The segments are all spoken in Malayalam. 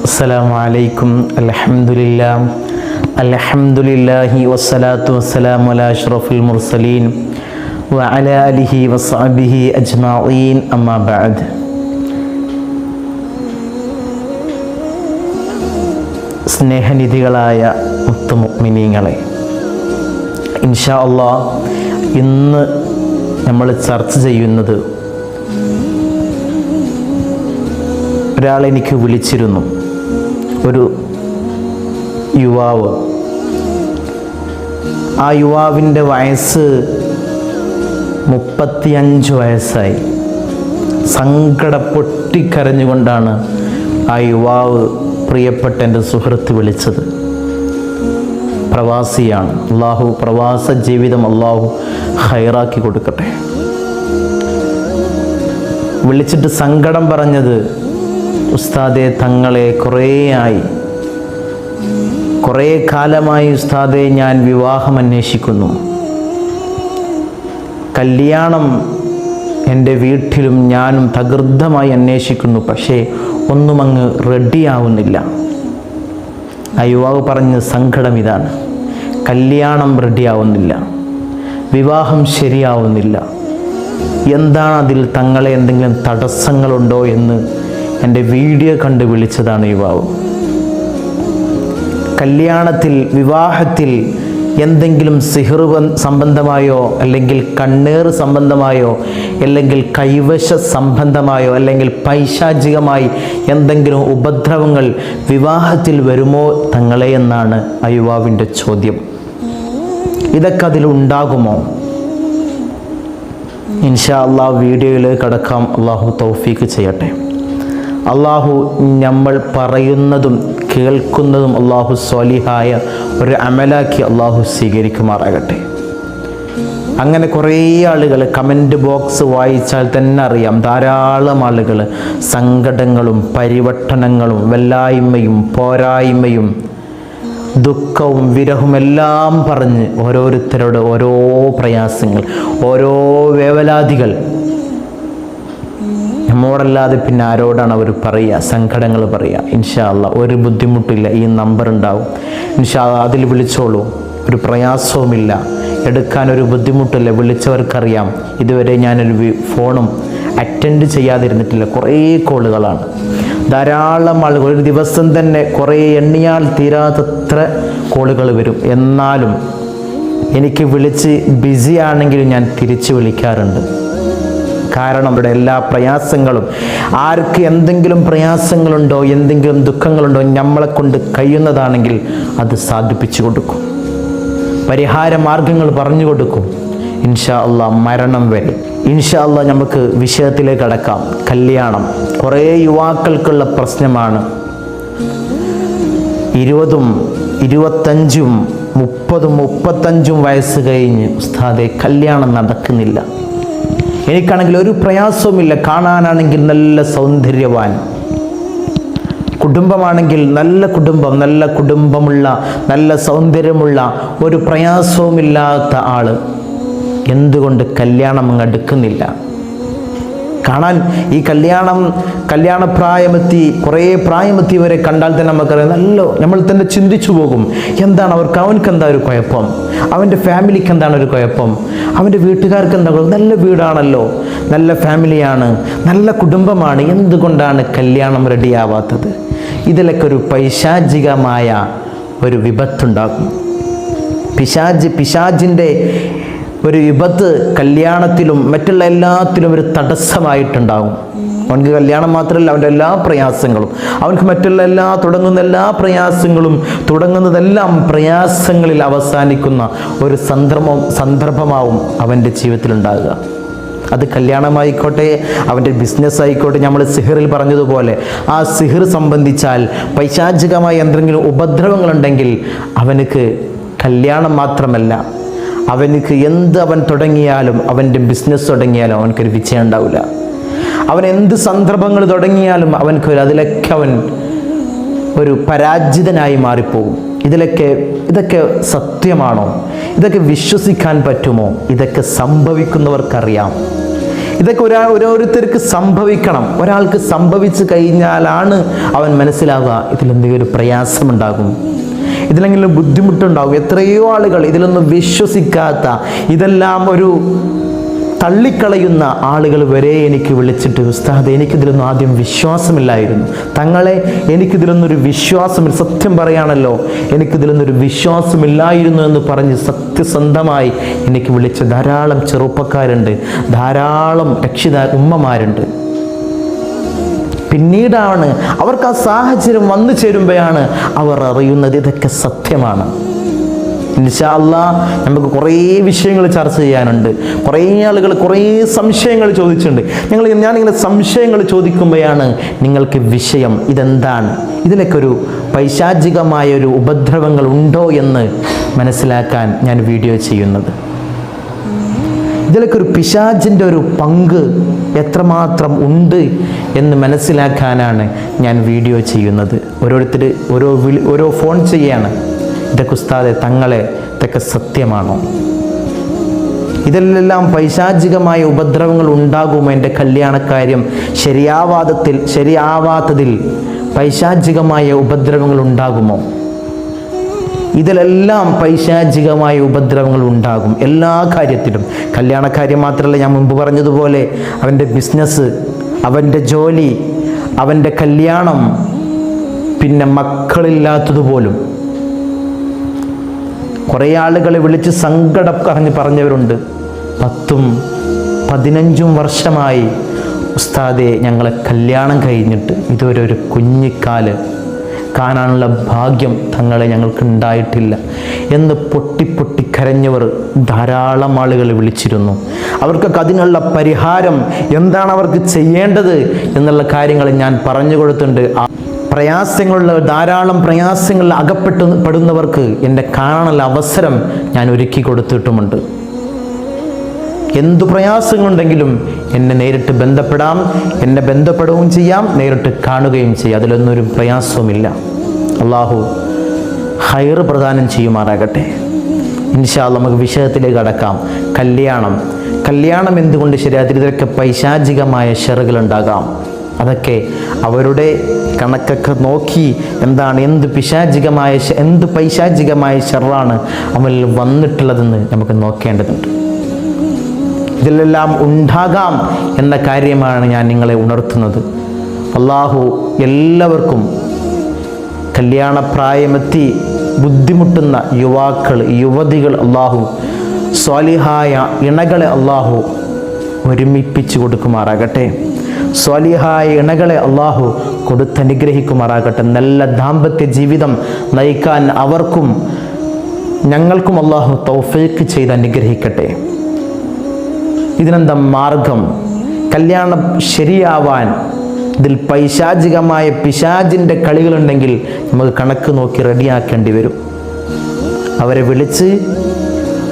السلام عليكم الحمد لله الحمد لله والصلاة والسلام على أشرف المرسلين وعلى آله وصحبه أجمعين أما بعد സ്നേഹനിധികളായ മുത്തുമുഗ്മിനീങ്ങളെ ഇൻഷാ അള്ളാ ഇന്ന് നമ്മൾ ചർച്ച ചെയ്യുന്നത് ഒരാൾ എനിക്ക് വിളിച്ചിരുന്നു ഒരു യുവാവ്. ആ യുവാവിന്റെ വയസ്സ് മുപ്പത്തിയഞ്ച് വയസ്സായി. സങ്കട പൊട്ടിക്കരഞ്ഞുകൊണ്ടാണ് ആ യുവാവ് പ്രിയപ്പെട്ട എന്റെ സുഹൃത്ത് വിളിച്ചത്. പ്രവാസിയാണ്. അള്ളാഹു പ്രവാസ ജീവിതം അള്ളാഹു ഹൈറാക്കി കൊടുക്കട്ടെ. വിളിച്ചിട്ട് സങ്കടം പറഞ്ഞത് ഉസ്താദെ തങ്ങളെ കുറേയായി കുറേ കാലമായി ഉസ്താദെ ഞാൻ വിവാഹം അന്വേഷിക്കുന്നു. കല്യാണം എന്റെ വീട്ടിലും ഞാനും തകൃദ്ധമായി അന്വേഷിക്കുന്നു പക്ഷേ ഒന്നും അങ്ങ് റെഡിയാവുന്നില്ല. ആ യുവാവ് പറഞ്ഞ സങ്കടം ഇതാണ്. കല്യാണം റെഡിയാവുന്നില്ല. വിവാഹം ശരിയാവുന്നില്ല. എന്താണ് അതിൽ തങ്ങളെ എന്തെങ്കിലും തടസ്സങ്ങളുണ്ടോ എന്ന് എന്റെ വീഡിയോ കണ്ട് വിളിച്ചതാണ് യുവാവ്. കല്യാണത്തിൽ വിവാഹത്തിൽ എന്തെങ്കിലും സിഹറു സംബന്ധമായോ അല്ലെങ്കിൽ കണ്ണേർ സംബന്ധമായോ അല്ലെങ്കിൽ കൈവശ സംബന്ധമായോ അല്ലെങ്കിൽ പൈശാചികമായി എന്തെങ്കിലും ഉപദ്രവങ്ങൾ വിവാഹത്തിൽ വരുമോ തങ്ങളെ എന്നാണ് ആ യുവാവിന്റെ ചോദ്യം. ഇതൊക്കെ അതിലുണ്ടാകുമോ ഇൻഷാ അള്ളാഹ് വീഡിയോയിൽ കടക്കാം. അള്ളാഹു തൗഫീക്ക് ചെയ്യട്ടെ. അള്ളാഹു നമ്മൾ പറയുന്നതും കേൾക്കുന്നതും അള്ളാഹു സ്വാലിഹായ ഒരു അമലാക്കി അള്ളാഹു സ്വീകരിക്കുമാറാകട്ടെ. അങ്ങനെ കുറേ ആളുകൾ കമന്റ് ബോക്സ് വായിച്ചാൽ തന്നെ അറിയാം. ധാരാളം ആളുകൾ സങ്കടങ്ങളും പരിവട്ടനങ്ങളും വല്ലായ്മയും പോരായ്മയും ദുഃഖവും വിരഹവും എല്ലാം പറഞ്ഞ് ഓരോരുത്തരോട് ഓരോ പ്രയാസങ്ങൾ ഓരോ വേവലാതികൾ നമ്മോടല്ലാതെ പിന്നെ ആരോടാണ് അവർ പറയുക? സങ്കടങ്ങൾ പറയുക. ഇൻഷാല്ല ഒരു ബുദ്ധിമുട്ടില്ല. ഈ നമ്പർ ഉണ്ടാവും. ഇൻഷാ അതിൽ വിളിച്ചോളൂ. ഒരു പ്രയാസവുമില്ല. എടുക്കാൻ ഒരു ബുദ്ധിമുട്ടില്ല. വിളിച്ചവർക്കറിയാം. ഇതുവരെ ഞാനൊരു ഫോണും അറ്റൻഡ് ചെയ്യാതിരുന്നിട്ടില്ല. കുറേ കോളുകളാണ്. ധാരാളം ആളുകൾ. ഒരു ദിവസം തന്നെ കുറേ എണ്ണിയാൽ തീരാത്തത്ര കോളുകൾ വരും. എന്നാലും എനിക്ക് വിളിച്ച് ബിസി ആണെങ്കിലും ഞാൻ തിരിച്ച് വിളിക്കാറുണ്ട്. കാരണം ഇവിടെ എല്ലാ പ്രയാസങ്ങളും ആർക്ക് എന്തെങ്കിലും പ്രയാസങ്ങളുണ്ടോ എന്തെങ്കിലും ദുഃഖങ്ങളുണ്ടോ നമ്മളെ കൊണ്ട് കഴിയുന്നതാണെങ്കിൽ അത് സാധിപ്പിച്ചു കൊടുക്കും. പരിഹാര മാർഗങ്ങൾ പറഞ്ഞു കൊടുക്കും. ഇൻഷാ അല്ല മരണം വരെ. ഇൻഷാ അല്ല നമുക്ക് വിഷയത്തിലേക്ക് അടക്കാം കല്യാണം. കുറേ യുവാക്കൾക്കുള്ള പ്രശ്നമാണ്. ഇരുപതും ഇരുപത്തഞ്ചും മുപ്പതും മുപ്പത്തഞ്ചും വയസ്സ് കഴിഞ്ഞ് ഉസ്താദെ കല്യാണം നടക്കുന്നില്ല. എനിക്കാണെങ്കിൽ ഒരു പ്രയാസവുമില്ല. കാണാനാണെങ്കിൽ നല്ല സൗന്ദര്യവാൻ. കുടുംബമാണെങ്കിൽ നല്ല കുടുംബം നല്ല കുടുംബമുള്ള നല്ല സൗന്ദര്യമുള്ള ഒരു പ്രയാസവുമില്ലാത്ത ആൾ എന്തുകൊണ്ട് കല്യാണം അങ്ങ് എടുക്കുന്നില്ല? കാണാൻ ഈ കല്യാണം കല്യാണപ്രായമെത്തി കുറേ പ്രായമെത്തിയവരെ കണ്ടാൽ തന്നെ നമുക്കറിയാം. നല്ല നമ്മൾ തന്നെ ചിന്തിച്ചു പോകും. എന്താണ് അവർക്ക് അവനക്ക് എന്താ ഒരു കുഴപ്പം? അവന്റെ ഫാമിലിക്ക് എന്താണ് ഒരു കുഴപ്പം? അവന്റെ വീട്ടുകാർക്ക് എന്താ കുഴപ്പം? നല്ല വീടാണല്ലോ. നല്ല ഫാമിലിയാണ് നല്ല കുടുംബമാണ്. എന്തുകൊണ്ടാണ് കല്യാണം റെഡിയാവാത്തത് ഇതിലൊക്കെ ഒരു പൈശാചികമായ ഒരു വിപത്തുണ്ടാകും. പിശാജ് പിശാജിന്റെ ഒരു വിപത്ത് കല്യാണത്തിലും മറ്റുള്ള എല്ലാത്തിലും ഒരു തടസ്സമായിട്ടുണ്ടാകും. അവനക്ക് കല്യാണം മാത്രമല്ല അവന്റെ എല്ലാ പ്രയാസങ്ങളും. അവനക്ക് മറ്റുള്ള എല്ലാ തുടങ്ങുന്ന എല്ലാ പ്രയാസങ്ങളും തുടങ്ങുന്നതെല്ലാം പ്രയാസങ്ങളിൽ അവസാനിക്കുന്ന ഒരു സന്ദർഭം സന്ദർഭമാവും അവന്റെ ജീവിതത്തിലുണ്ടാകുക. അത് കല്യാണമായിക്കോട്ടെ അവന്റെ ബിസിനസ് ആയിക്കോട്ടെ നമ്മൾ സിഹറിൽ പറഞ്ഞതുപോലെ. ആ സിഹർ സംബന്ധിച്ചാൽ പൈശാചികമായ എന്തെങ്കിലും ഉപദ്രവങ്ങളുണ്ടെങ്കിൽ അവനക്ക് കല്യാണം മാത്രമല്ല അവനക്ക് എന്ത് അവൻ തുടങ്ങിയാലും അവന്റെ ബിസിനസ് തുടങ്ങിയാലും അവനക്കൊരു വിജയം ഉണ്ടാവില്ല. അവൻ എന്ത് സന്ദർഭങ്ങൾ തുടങ്ങിയാലും അവനക്കൊരു അതിലൊക്കെ അവൻ ഒരു പരാജിതനായി മാറിപ്പോകും. ഇതിലൊക്കെ ഇതൊക്കെ സത്യമാണോ? ഇതൊക്കെ വിശ്വസിക്കാൻ പറ്റുമോ? ഇതൊക്കെ സംഭവിക്കുന്നവർക്കറിയാം. ഇതൊക്കെ ഒരാ ഓരോരുത്തർക്ക് സംഭവിക്കണം. ഒരാൾക്ക് സംഭവിച്ചു കഴിഞ്ഞാലാണ് അവൻ മനസ്സിലാവുക ഇതിലെന്തെങ്കിലും ഒരു പ്രയാസമുണ്ടാകും. ഇതിലെങ്കിലും ബുദ്ധിമുട്ടുണ്ടാകും. എത്രയോ ആളുകൾ ഇതിലൊന്നും വിശ്വസിക്കാത്ത ഇതെല്ലാം ഒരു തള്ളിക്കളയുന്ന ആളുകൾ വരെ എനിക്ക് വിളിച്ചിട്ട് ഉസ്താദ് എനിക്കിതിലൊന്നും ആദ്യം വിശ്വാസമില്ലായിരുന്നു. തങ്ങളെ എനിക്കിതിലൊന്നൊരു വിശ്വാസമില്ല സത്യം പറയാണല്ലോ എനിക്കിതിലൊന്നൊരു വിശ്വാസമില്ലായിരുന്നു എന്ന് പറഞ്ഞ് സത്യസന്ധമായി എനിക്ക് വിളിച്ച ധാരാളം ചെറുപ്പക്കാരുണ്ട് ധാരാളം രക്ഷിത ഉമ്മമാരുണ്ട്. പിന്നീടാണ് അവർക്ക് ആ സാഹചര്യം വന്നു ചേരുമ്പോഴാണ് അവർ അറിയുന്നത് ഇതൊക്കെ സത്യമാണ്. ഇൻഷാ അല്ലാ നമുക്ക് കുറേ വിഷയങ്ങൾ ചർച്ച ചെയ്യാനുണ്ട്. കുറേ ആളുകൾ കുറേ സംശയങ്ങൾ ചോദിച്ചിട്ടുണ്ട്. ഞങ്ങൾ ഞാനിങ്ങനെ സംശയങ്ങൾ ചോദിക്കുമ്പോഴാണ് നിങ്ങൾക്ക് വിഷയം ഇതെന്താണ്? ഇതിലൊക്കെ ഒരു ഒരു ഉപദ്രവങ്ങൾ ഉണ്ടോ എന്ന് മനസ്സിലാക്കാൻ ഞാൻ വീഡിയോ ചെയ്യുന്നത്. ഇതിലൊക്കെ ഒരു പിശാചിന്റെ ഒരു പങ്ക് എത്രമാത്രം ഉണ്ട് എന്ന് മനസ്സിലാക്കാനാണ് ഞാൻ വീഡിയോ ചെയ്യുന്നത്. ഓരോരുത്തർ ഓരോ വിളി ഓരോ ഫോൺ ചെയ്യാണ്. ഇതൊക്കെ ഉസ്താദെ തങ്ങളെ ഇതൊക്കെ സത്യമാണോ? ഇതിലെല്ലാം പൈശാചികമായ ഉപദ്രവങ്ങൾ ഉണ്ടാകും എന്റെ കല്യാണക്കാര്യം ശരിയാവാതത്തിൽ ശരിയാവാത്തതിൽ പൈശാചികമായ ഉപദ്രവങ്ങൾ ഉണ്ടാകുമോ? ഇതിലെല്ലാം പൈശാചികമായ ഉപദ്രവങ്ങൾ ഉണ്ടാകും എല്ലാ കാര്യത്തിലും. കല്യാണക്കാര്യം മാത്രമല്ല ഞാൻ മുമ്പ് പറഞ്ഞതുപോലെ അവന്റെ ബിസിനസ് അവന്റെ ജോലി അവന്റെ കല്യാണം പിന്നെ മക്കളില്ലാത്തതുപോലും. കുറേ ആളുകളെ വിളിച്ച് സങ്കടം കറഞ്ഞ് പറഞ്ഞവരുണ്ട്. പത്തും പതിനഞ്ചും വർഷമായി ഉസ്താദെ ഞങ്ങളെ കല്യാണം കഴിഞ്ഞിട്ട് ഇതുവരെ ഒരു കുഞ്ഞിക്കാൽ കാണാനുള്ള ഭാഗ്യം തങ്ങളെ ഞങ്ങൾക്ക് ഉണ്ടായിട്ടില്ല എന്ന് പൊട്ടി പൊട്ടി കരഞ്ഞവർ ധാരാളം ആളുകളെ വിളിച്ചിരുന്നു. അവർക്കൊക്കെ അതിനുള്ള പരിഹാരം എന്താണ് അവർക്ക് ചെയ്യേണ്ടത് എന്നുള്ള കാര്യങ്ങൾ ഞാൻ പറഞ്ഞു കൊടുത്തിട്ടുണ്ട്. പ്രയാസങ്ങളുള്ള ധാരാളം പ്രയാസങ്ങളിൽ അകപ്പെട്ടു പെടുന്നവർക്ക് എന്റെ കാണാനുള്ള അവസരം ഞാൻ ഒരുക്കി കൊടുത്തിട്ടുമുണ്ട്. എന്തു പ്രയാസങ്ങളുണ്ടെങ്കിലും എന്നെ നേരിട്ട് ബന്ധപ്പെടാം എന്നെ ബന്ധപ്പെടുകയും ചെയ്യാം നേരിട്ട് കാണുകയും ചെയ്യാം. അതിലൊന്നും ഒരു പ്രയാസവുമില്ല. അള്ളാഹു ഹൈർ പ്രദാനം ചെയ്യുമാറാകട്ടെ. ഇൻഷാ നമുക്ക് വിഷയത്തിലേക്ക് അടക്കാം കല്യാണം. കല്യാണം എന്തുകൊണ്ട് ശരിയാത്തിൽ ഇതിലൊക്കെ പൈശാചികമായ ഷെറുകളുണ്ടാകാം അതൊക്കെ അവരുടെ കണക്കൊക്കെ നോക്കി എന്താണ് എന്ത് പിശാചികമായ എന്ത് പൈശാചികമായ ഷെറാണ് അവരിൽ വന്നിട്ടുള്ളതെന്ന് നമുക്ക് നോക്കേണ്ടതുണ്ട്. ഇതിലെല്ലാം ഉണ്ടാകാം എന്ന കാര്യമാണ് ഞാൻ നിങ്ങളെ ഉണർത്തുന്നത്. അള്ളാഹു എല്ലാവർക്കും കല്യാണപ്രായമെത്തി ബുദ്ധിമുട്ടുന്ന യുവാക്കൾ യുവതികൾ അള്ളാഹു സ്വാലിഹായ ഇണകളെ അള്ളാഹു ഒരുമിപ്പിച്ചു കൊടുക്കുമാറാകട്ടെ. സ്വാലിഹായ ഇണകളെ അള്ളാഹു കൊടുത്തനുഗ്രഹിക്കുമാറാകട്ടെ. നല്ല ദാമ്പത്യ ജീവിതം നയിക്കാൻ അവർക്കും ഞങ്ങൾക്കും അള്ളാഹു തൗഫീക്ക് ചെയ്ത് അനുഗ്രഹിക്കട്ടെ ഇതിനെന്താ മാർഗം? കല്യാണം ശരിയാവാൻ ഇതിൽ പൈശാചികമായ പിശാചിന്റെ കളികളുണ്ടെങ്കിൽ നമുക്ക് കണക്ക് നോക്കി റെഡിയാക്കേണ്ടി വരും. അവരെ വിളിച്ച്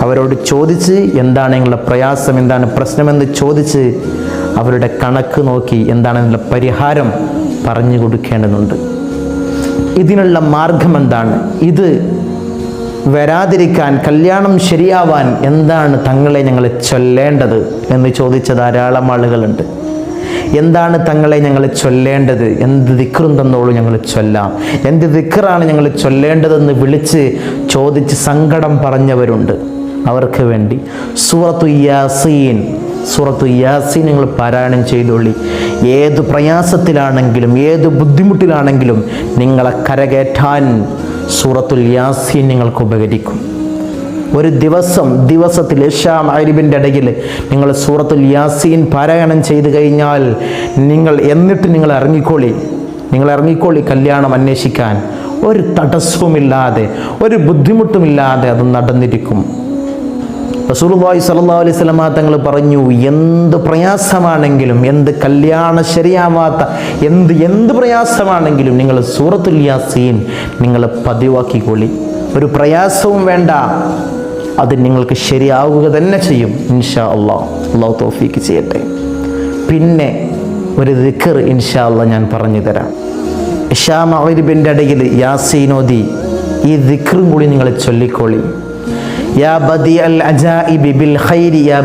അവരോട് ചോദിച്ച് എന്താണ് നിങ്ങളുടെ പ്രയാസം എന്താണ് പ്രശ്നമെന്ന് ചോദിച്ച് അവരുടെ കണക്ക് നോക്കി എന്താണ് നിങ്ങളുടെ പരിഹാരം പറഞ്ഞു കൊടുക്കേണ്ടതുണ്ട്. ഇതിനുള്ള മാർഗം എന്താണ്? ഇത് വരാതിരിക്കാൻ കല്യാണം ശരിയാവാൻ എന്താണ് തങ്ങളെ ഞങ്ങൾ ചൊല്ലേണ്ടത് എന്ന് ചോദിച്ച ധാരാളം ആളുകളുണ്ട്. എന്താണ് തങ്ങളെ ഞങ്ങൾ ചൊല്ലേണ്ടത്? എന്ത് ദിക്റും തന്നോളൂ ഞങ്ങൾ ചൊല്ലാം. എന്ത് ദിക്റാണ് ഞങ്ങൾ ചൊല്ലേണ്ടതെന്ന് വിളിച്ച് ചോദിച്ച് സങ്കടം പറഞ്ഞവരുണ്ട്. അവർക്ക് വേണ്ടി. സൂറത്തു യാസീൻ സൂറത്തു യാസീൻ നിങ്ങൾ പാരായണം ചെയ്തോളി. ഏത് പ്രയാസത്തിലാണെങ്കിലും ഏത് ബുദ്ധിമുട്ടിലാണെങ്കിലും നിങ്ങളെ കരകയറ്റാൻ സൂറത്തുൽ യാസീൻ നിങ്ങൾക്ക് ഉപകരിക്കും. ഒരു ദിവസം ദിവസത്തിൽ ഇഷാം അരിബിന്റെ ഇടയിൽ നിങ്ങൾ സൂറത്തുൽ യാസീൻ പാരായണം ചെയ്തു കഴിഞ്ഞാൽ നിങ്ങൾ എന്നിട്ട് നിങ്ങൾ ഇറങ്ങിക്കോളി. നിങ്ങൾ ഇറങ്ങിക്കോളി കല്യാണം അന്വേഷിക്കാൻ. ഒരു തടസ്സവുമില്ലാതെ ഒരു ബുദ്ധിമുട്ടുമില്ലാതെ അത് നടന്നിരിക്കും. റസൂലുള്ളാഹി സ്വല്ലല്ലാഹു അലൈഹി വസല്ലമ തങ്ങൾ പറഞ്ഞു എന്ത് പ്രയാസമാണെങ്കിലും എന്ത് കല്യാണ ശരിയാവാത്ത എന്ത് എന്ത് പ്രയാസമാണെങ്കിലും നിങ്ങൾ സൂറത്തുൽ യാസീൻ നിങ്ങൾ പതിവാക്കിക്കൊള്ളി ഒരു പ്രയാസവും വേണ്ട. അത് നിങ്ങൾക്ക് ശരിയാവുക തന്നെ ചെയ്യും. ഇൻഷാ അള്ളാഹ് അള്ളാഹു തോഫീക്ക് ചെയ്യട്ടെ. പിന്നെ ഒരു ദിക്കർ ഇൻഷാ അള്ളാഹ് ഞാൻ പറഞ്ഞു തരാം. ഇഷാ മഹരിബിന്റെ ഇടയിൽ യാസീനോദി ഈ ദിക്റും കൂടി നിങ്ങൾ ചൊല്ലിക്കോളി. യാ അജാഇബി ബിൽ ഖൈരി യാ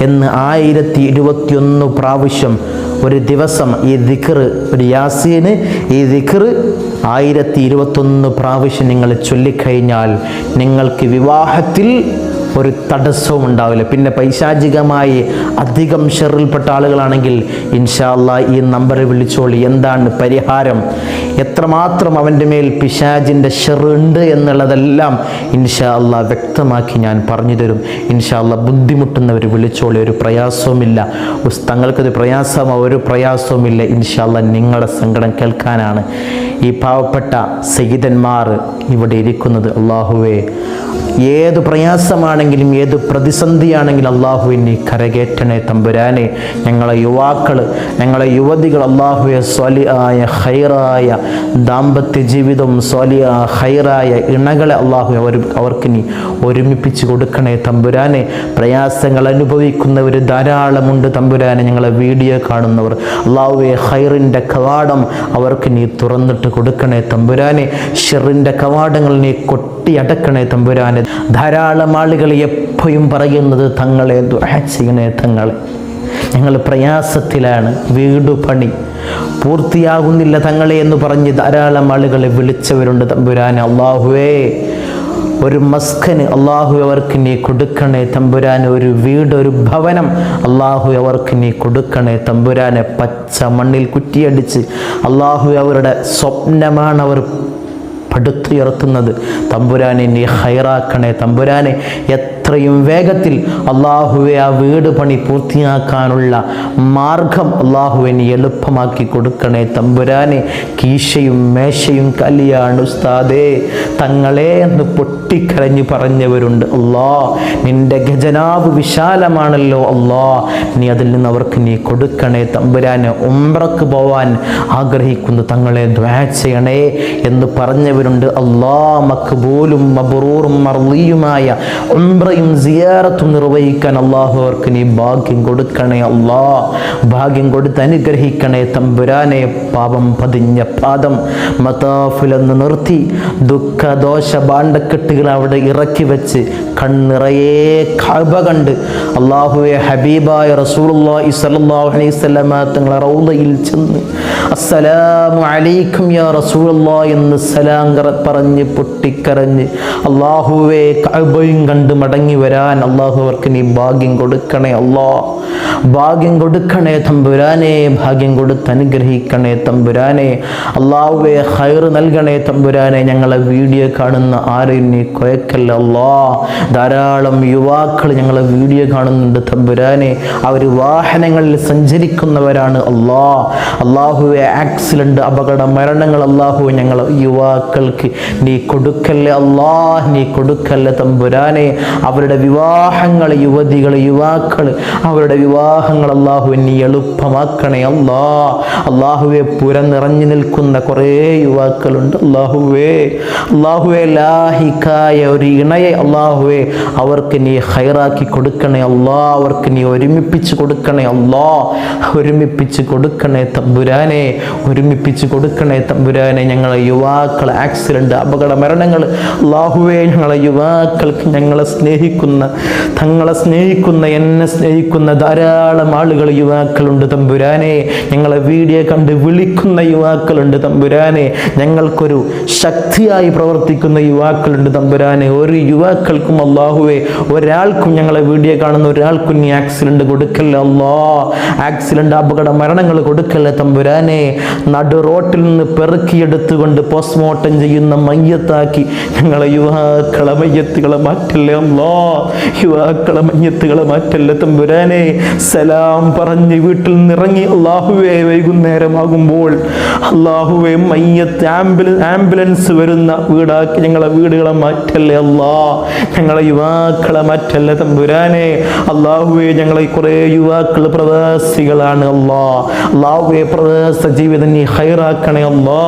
എന്ന് ആയിരത്തി ഇരുപത്തിയൊന്ന് പ്രാവശ്യം ഒരു ദിവസം ഈ ദിഖർ ഒരു യാസീന് ഈ ദിഖർ ആയിരത്തി ഇരുപത്തൊന്ന് പ്രാവശ്യം നിങ്ങൾ ചൊല്ലിക്കഴിഞ്ഞാൽ നിങ്ങൾക്ക് വിവാഹത്തിൽ ഒരു തടസ്സവും ഉണ്ടാവില്ല. പിന്നെ പൈശാചികമായി അധികം ഷെറിൽപ്പെട്ട ആളുകളാണെങ്കിൽ ഇൻഷാല്ല ഈ നമ്പറിൽ വിളിച്ചോളി. എന്താണ് പരിഹാരം? എത്രമാത്രം അവന്റെ മേൽ പിശാജിന്റെ ഷെറുണ്ട് എന്നുള്ളതെല്ലാം ഇൻഷാല്ല വ്യക്തമാക്കി ഞാൻ പറഞ്ഞു തരും. ഇൻഷാല്ല ബുദ്ധിമുട്ടുന്നവർ വിളിച്ചോളി. ഒരു പ്രയാസവുമില്ല. തങ്ങൾക്കൊരു പ്രയാസമോ? ഒരു പ്രയാസവുമില്ല. ഇൻഷാല്ല നിങ്ങളുടെ സങ്കടം കേൾക്കാനാണ് ഈ പാവപ്പെട്ട സഹിതന്മാർ ഇവിടെ ഇരിക്കുന്നത്. അള്ളാഹുവേ ഏത് പ്രയാസമാണെങ്കിലും ഏത് പ്രതിസന്ധിയാണെങ്കിലും അള്ളാഹുവിനെ നീ കരകയറ്റണേ തമ്പുരാനെ. ഞങ്ങളെ യുവാക്കൾ ഞങ്ങളെ യുവതികൾ അള്ളാഹുവെ സ്വലിയായ ഹൈറായ ദാമ്പത്യ ജീവിതം സ്വലിയ ഹൈറായ ഇണകളെ അള്ളാഹു അവർ അവർക്ക് നീ ഒരുമിപ്പിച്ച് കൊടുക്കണേ തമ്പുരാനെ. പ്രയാസങ്ങൾ അനുഭവിക്കുന്നവർ ധാരാളമുണ്ട് തമ്പുരാനെ. ഞങ്ങളെ വീഡിയോ കാണുന്നവർ അള്ളാഹുവെ ഹൈറിന്റെ കവാടം അവർക്ക് നീ തുറന്നിട്ട് കൊടുക്കണേ തമ്പുരാനെ. ഷെറിന്റെ കവാടങ്ങൾ നീ കൊട്ടിയടക്കണേ തമ്പുരാനെ. ധാരാളം ആളുകൾ എപ്പോഴും പറയുന്നത് തങ്ങളെ ദുആ തങ്ങളെ. ഞങ്ങൾ പ്രയാസത്തിലാണ് വീട് പണി പൂർത്തിയാകുന്നില്ല തങ്ങളെ എന്ന് പറഞ്ഞ് ധാരാളം ആളുകളെ വിളിച്ചവരുണ്ട് തമ്പുരാൻ അള്ളാഹുവേ. ഒരു മസ്കന് അള്ളാഹു അവർക്ക് നീ കൊടുക്കണേ തമ്പുരാൻ. ഒരു വീട് ഒരു ഭവനം അള്ളാഹു അവർക്ക് നീ കൊടുക്കണേ തമ്പുരാനെ. പച്ച മണ്ണിൽ കുറ്റിയടിച്ച് അള്ളാഹു അവരുടെ സ്വപ്നമാണ് അവർ പടുത്തുയർത്തുന്നത്. തമ്പുരാനെ നീ ഹൈറാക്കണേ. തമ്പുരാനെ എത്രയും വേഗത്തിൽ അള്ളാഹുവെ ആ വീട് പണി പൂർത്തിയാക്കാനുള്ള മാർഗം അള്ളാഹുവിന് എളുപ്പമാക്കി കൊടുക്കണേ തമ്പുരാനെ. കീശയും മേശയും കലിയാണ് ഉസ്താദേ തങ്ങളെ എന്ന് പൊട്ടിക്കരഞ്ഞു പറഞ്ഞവരുണ്ട് അള്ളാ. നിന്റെ ഖജനാവ് വിശാലമാണല്ലോ അള്ളാ. നീ അതിൽ നിന്ന് അവർക്ക് നീ കൊടുക്കണേ തമ്പുരാനെ. ഉംറക്ക് പോവാൻ ആഗ്രഹിക്കുന്നു തങ്ങളെ ദ്വാ എന്ന് പറഞ്ഞവരുണ്ട് അള്ളാ. മക്ബൂലും മബറൂറും മർലിയുമായ ഉംറയും സിയാറത്തും നിർവഹിക്കാൻ അള്ളാഹു അവർക്ക് നീ ഭാഗ്യം കൊടുക്കണേ അള്ളാ ഭാഗ്യം കൊടുത്ത് അനുഗ്രഹിക്കണേ തമ്പുരാനെ. പാപം പതിഞ്ഞ പാദം മതാഫിലെന്ന് നിർത്തി ദുഃഖ ദോഷ ഭാണ്ഡക്കെട്ടുകൾ അവിടെ ഇറക്കി വെച്ച് കണ്ണിറയെ കഅബ കണ്ട് അള്ളാഹുവെ ഹബീബായ റസൂലുള്ളാഹി സ്വല്ലല്ലാഹു അലൈഹി വസല്ലമ തങ്ങളെ റൗദയിൽ ചെന്ന് അസ്സലാമു അലൈക്കും യാ റസൂലുള്ളാഹി എന്ന് സലാം പറഞ്ഞ് പൊട്ടിക്കരഞ്ഞ് അള്ളാഹുവെ കഅബയും കണ്ട് മടങ്ങി വരാൻ അള്ളാഹു അവർക്ക് നീ ഭാഗ്യം കൊടുക്കണേ അല്ലാ. ഭാഗ്യം കൊടുക്കണേ തമ്പുരാനെ ഭാഗ്യം കൊടുത്ത് അനുഗ്രഹിക്കണേ തമ്പുരാനെ. അള്ളാഹുവെ ഹൈർ നൽകണേ തമ്പുരാനെ ഞങ്ങളെ വീഡിയോ കാണുന്ന ആരെയും നീ കുഴക്കല്ല അല്ലാ. ധാരാളം യുവാക്കൾ ഞങ്ങളെ വീഡിയോ കാണുന്നുണ്ട് തമ്പുരാനെ. അവർ വാഹനങ്ങളിൽ സഞ്ചരിക്കുന്നവരാണ് അല്ലാ. അള്ളാഹുവെ ആക്സിഡന്റ് അപകട മരണങ്ങൾ അള്ളാഹു ഞങ്ങൾ യുവാക്കൾക്ക് നീ കൊടുക്കല്ലേ അല്ലാ നീ കൊടുക്കല്ലേ തമ്പുരാനെ. അവരുടെ വിവാഹങ്ങൾ യുവതികൾ യുവാക്കൾ അവരുടെ വിവാഹങ്ങൾ അള്ളാഹു നീ എളുപ്പമാക്കണേ അല്ലാ. അള്ളാഹുവെ പുര നിറഞ്ഞു നിൽക്കുന്ന കുറേ യുവാക്കളുണ്ട്. അള്ളാഹുവേ അള്ളാഹുവെ ലാഹിക്കായ ഒരു ഇണയെ അള്ളാഹുവെ അവർക്ക് നീ ഹൈറാക്കി കൊടുക്കണേ അല്ലാ. അവർക്ക് നീ ഒരുമിപ്പിച്ച് കൊടുക്കണേ അല്ലാ. ഒരുമിപ്പിച്ച് കൊടുക്കണേ തമ്പുരാനെ ഒരുമിപ്പിച്ച് കൊടുക്കണേ തമ്പുരാനെ. ഞങ്ങളെ യുവാക്കൾ ആക്സിഡന്റ് അപകട മരണങ്ങൾ അള്ളാഹുവെ ഞങ്ങളെ യുവാക്കൾക്ക് ഞങ്ങളെ സ്നേഹിക്കുന്ന തങ്ങളെ സ്നേഹിക്കുന്ന എന്നെ സ്നേഹിക്കുന്ന ധാരാളം ആളുകൾ യുവാക്കളുണ്ട് തമ്പുരാനെ. ഞങ്ങളെ വീഡിയോ കണ്ട് വിളിക്കുന്ന യുവാക്കളുണ്ട് തമ്പുരാനെ. ഞങ്ങൾക്കൊരു ശക്തിയായി പ്രവർത്തിക്കുന്ന യുവാക്കളുണ്ട് തമ്പുരാനെ. ഒരു യുവാക്കൾക്കും അള്ളാഹുവെ ഒരാൾക്കും ഞങ്ങളെ വീഡിയോ കാണുന്ന ഒരാൾക്കും നീ ആക്സിഡന്റ് കൊടുക്കല്ല? അല്ലോ ആക്സിഡന്റ് അപകട മരണങ്ങൾ കൊടുക്കല്ല തമ്പുരാനെ? നടു റോട്ടിൽ നിന്ന് പെറുക്കിയെടുത്തുകൊണ്ട് പോസ്റ്റ്മോർട്ടം ചെയ്യുന്ന മയ്യത്താക്കി ഞങ്ങളെ യുവാക്കളെ മയ്യത്തുകളെ മാറ്റല്ലേ? അല്ലാ യുവാക്കളെ മഞ്ഞത്തുകളെ മാറ്റല്ല തമ്പുരാനെ. സലാം പറഞ്ഞ് വീട്ടിൽ നിന്നിറങ്ങി അള്ളാഹുവെ വൈകുന്നേരമാകുമ്പോൾ അള്ളാഹുവെ മയ്യത്ത് ആംബുലൻസ് ആംബുലൻസ് വരുന്ന വീടാക്കി ഞങ്ങളെ വീടുകളെ മാറ്റല്ലേ അല്ലാ. ഞങ്ങളെ യുവാക്കളെ മാറ്റല്ലേ തമ്പുരാനെ. അള്ളാഹുവെ ഞങ്ങളെ കുറെ യുവാക്കൾ പ്രവാസികളാണ് അല്ലാ. അള്ളാഹുവെ പ്രവാസ ജീവിതം നീ ഹൈറാക്കണേ അല്ലാ.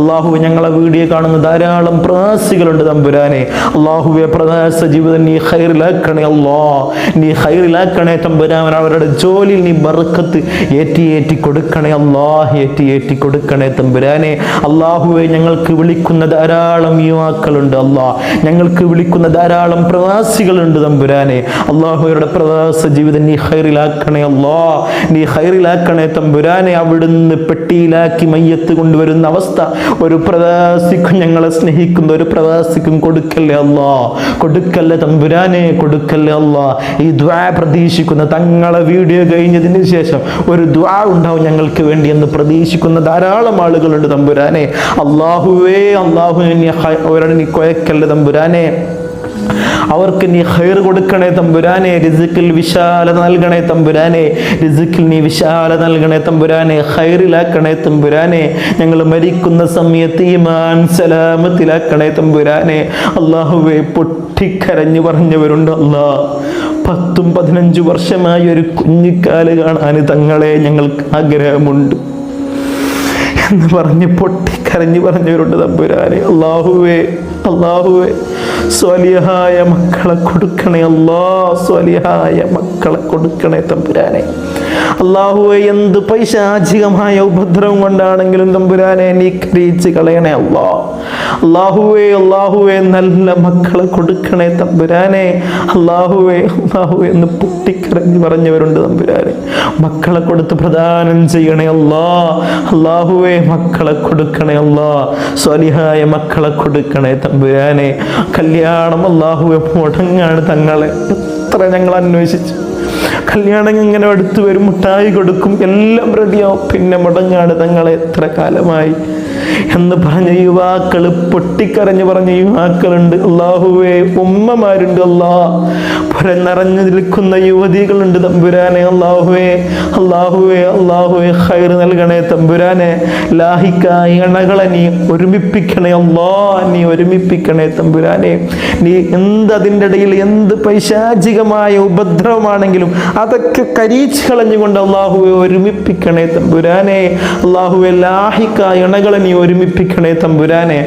അള്ളാഹുവെ ഞങ്ങളെ വീഡിയോ കാണുന്ന ധാരാളം പ്രവാസികളുണ്ട് തമ്പുരാനെ. അള്ളാഹുവെ പ്രവാസ ജീവിതം നീ ഹൈറിലാക്കണേ അല്ലോ നീ ഹൈറിലാക്കണേ തമ്പുരാൻ അവരുടെ ജോലിയിൽ നീ ബർക്കത്ത് ഏറ്റി ഏറ്റി കൊടുക്കണേ അല്ലാ ഏറ്റി ഏറ്റി കൊടുക്കണേ തമ്പുരാനെ. അള്ളാഹുവെ ഞങ്ങൾക്ക് വിളിക്കുന്ന ധാരാളം യുവാക്കളുണ്ട് അല്ലാ. ഞങ്ങൾക്ക് വിളിക്കുന്ന ധാരാളം പ്രവാസികളുണ്ട് തമ്പുരാനെ. അള്ളാഹുവരുടെ പ്രവാസ ജീവിതം നീ ഹൈറിലാക്കണേ അല്ലാ. നീ ഹൈറിലാക്കണേ തമ്പുരാനെ. അവിടുന്ന് പെട്ടിയിലാക്കി മയ്യത്ത് കൊണ്ടുവരുന്ന അവസ്ഥ ഒരു പ്രവാസിക്കും ഞങ്ങളെ സ്നേഹിക്കുന്ന ഒരു പ്രവാസിക്കും കൊടുക്കല്ലേ അല്ലാ. കൊടുക്കല്ലേ തമ്പുരാനെ കൊടുക്കല്ലേ അല്ല ഈ ദ്വാ പ്രതീക്ഷിക്കുന്ന തങ്ങളെ വീഡിയോ കഴിഞ്ഞതിന് ശേഷം ഒരു ദ്വാ ഉണ്ടാവും ഞങ്ങൾക്ക് വേണ്ടി എന്ന് പ്രതീക്ഷിക്കുന്ന ധാരാളം ആളുകളുണ്ട് തമ്പുരാനെ. അള്ളാഹുവേ അള്ളാഹു അവരുടെ നീ കൊയക്കല്ലേ തമ്പുരാനെ. അവർക്ക് നീ ഹൈർ കൊടുക്കണേ തമ്പുരാനെ റിസിക്കിൽ വിശാലത നൽകണേ തമ്പുരാനെ റിസിക്കിൽ നീ വിശാല നൽകണേ തമ്പുരാനെ ഹൈറിലാക്കണേ തമ്പുരാനെ ഞങ്ങൾ മരിക്കുന്ന സമയത്ത് ഈമാൻ സലാമത്തിലാക്കണേ തമ്പുരാനെ. അള്ളാഹുവെ പൊട്ടിക്കരഞ്ഞു പറഞ്ഞവരുണ്ട് അല്ലാ. പത്തും പതിനഞ്ചു വർഷമായി ഒരു കുഞ്ഞിക്കാൽ കാണാൻ തങ്ങളെ ഞങ്ങൾക്ക് ആഗ്രഹമുണ്ട്. എന്ന് പറഞ്ഞ് പൊട്ടിക്കരഞ്ഞു പറഞ്ഞവരുണ്ട് തമ്പുരാനെ. അള്ളാഹുവേ അള്ളാഹുവേ സ്വലിഹായ മക്കളെ കൊടുക്കണേ. അല്ലാ സ്വലിഹായ മക്കളെ കൊടുക്കണേ തമ്പുരാനെ. അള്ളാഹുവെ എന്ത് പൈശാചികമായ ഉപദ്രവം കൊണ്ടാണെങ്കിലും തമ്പുരാനെ നീ കളയണേ അള്ളാ. അള്ളാഹുവേ അള്ളാഹുവേ നല്ല മക്കളെ കൊടുക്കണേ തമ്പുരാനെ. അള്ളാഹുവേ അള്ളാഹുവേ എന്ന് പൊട്ടിക്കരഞ്ഞു പറഞ്ഞവരുണ്ട് തമ്പുരാനെ. മക്കളെ കൊടുത്ത് പ്രദാനം ചെയ്യണേ അള്ളാ. അള്ളാഹുവേ മക്കളെ കൊടുക്കണേ അള്ളാ. സ്വലിഹായ മക്കളെ കൊടുക്കണേ തമ്പുരാനെ. കല്യാണം അള്ളാഹുവെ മുടങ്ങാണ് തങ്ങളെ. എത്ര ഞങ്ങൾ അന്വേഷിച്ചു. കല്യാണം ഇങ്ങനെ അടുത്ത് വരും മുട്ടായി കൊടുക്കും എല്ലാം റെഡിയാവും പിന്നെ മുടങ്ങാണ് തങ്ങളെ. എത്ര കാലമായി? എന്ന് പറഞ്ഞ യുവാക്കൾ പൊട്ടിക്കരഞ്ഞു പറഞ്ഞ യുവാക്കളുണ്ട്. അള്ളാഹുവേ ഉമ്മമാരുണ്ട് അല്ലാ. പുര നിറഞ്ഞു നിൽക്കുന്ന യുവതികളുണ്ട് തമ്പുരാനെ അള്ളാഹുവേ അള്ളാഹുവേ അള്ളാഹുവേ ഹൈർ നൽകണേ തമ്പുരാനെ. ലാഹിക്കായി ഇണകളെ നീ ഒരുമിപ്പിക്കണേ അല്ലാ. നീ ഒരുമിപ്പിക്കണേ തമ്പുരാനെ. നീ എന്ത് അതിന്റെ ഇടയിൽ എന്ത് പൈശാചികമായ ഉപദ്രവമാണെങ്കിലും അതൊക്കെ കരീച്ച് കളഞ്ഞുകൊണ്ട് അള്ളാഹുവെ ഒരുമിപ്പിക്കണേ തമ്പുരാനെ. അള്ളാഹുവെ ലാഹിക്കായ ഇണകളെ നീ ഒരുമിപ്പിക്കണേ തമ്പുരാനെ.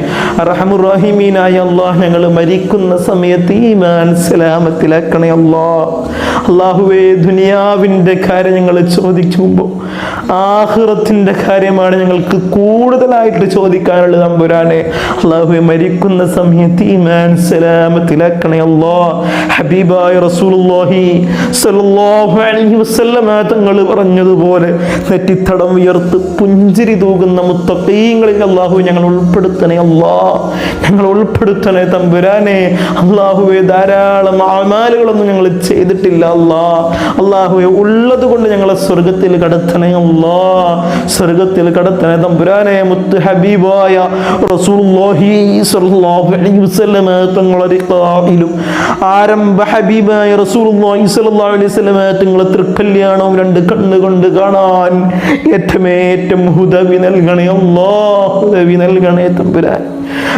റഹമുറഹിമീനായ അള്ളാഹ് ഞങ്ങൾ മരിക്കുന്ന സമയത്ത് ഈ സലാമത്തിലാക്കണേ അല്ലാ അള്ളാഹുവേ ദുനിയാവിന്റെ കാര്യം ഞങ്ങൾ ചോദിക്കുമ്പോൾ ആഹ്റത്തിന്റെ കാര്യമാണ് ഞങ്ങൾക്ക് കൂടുതലായിട്ട് ചോദിക്കാനുള്ളത് തമ്പുരാനെ. അള്ളാഹുവെ മരിക്കുന്ന സമയത്ത് ഈ സലാമത്തിലാക്കണേ അള്ളാ. ഹബീബായ റസൂലുള്ളാഹി സ്വല്ലല്ലാഹു അലൈഹി വസല്ലമ തങ്ങൾ പറഞ്ഞതുപോലെ തെറ്റിത്തടം ഉയർത്ത് പുഞ്ചിരി തൂകുന്ന മുത്തഖീങ്ങളിൽ അള്ളാഹു ഞങ്ങൾ ഉൾപ്പെടുത്തണേ അല്ലാ. ഞങ്ങൾ ഉൾപ്പെടുത്തണേ തമ്പുരാനെ. അള്ളാഹുവെ ധാരാളം ആമാലുകളൊന്നും ഞങ്ങൾ ചെയ്തിട്ടില്ല അല്ലാ. അള്ളാഹുവെ ഉള്ളത് കൊണ്ട് ഞങ്ങളെ സ്വർഗത്തിൽ കടത്തണേ അല്ലാ. സ്വർഗത്തിൽ കടത്തണേ തമ്പുരാനെ. മുത്ത് ഹബീബായ റസൂലുള്ളാഹി സ്വല്ലല്ലാഹു അലൈഹി വസല്ലമ തങ്ങളെ ഖായിലും. ആരംഭ ഹബീബായ തങ്ങളെ തൃക്കല്യാണവും രണ്ട് കണ്ണുകൊണ്ട് കാണാൻ ഏറ്റമേറ്റം ഹുദവി നൽകണേ അല്ലാ. ഹുദവി നൽകണേ തമ്പുരാൻ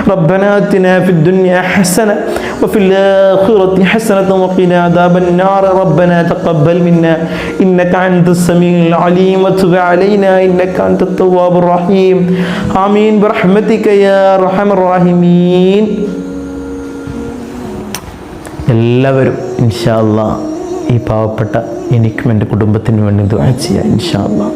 ربنا آتنا في الدنيا حسنة وفي الآخرة حسنة وقنا عذاب النار ربنا تقبل منا إنك أنت السميع العليم وتب علينا إنك أنت التواب الرحيم آمين برحمتك يا أرحم الراحمين എല്ലാവരും ഇൻഷാ അല്ലാ ഈ പാവപ്പെട്ട എനിക്കും എൻ്റെ കുടുംബത്തിനും വേണ്ടി ദുആ ചെയ്യുക ഇൻഷാ അല്ലാ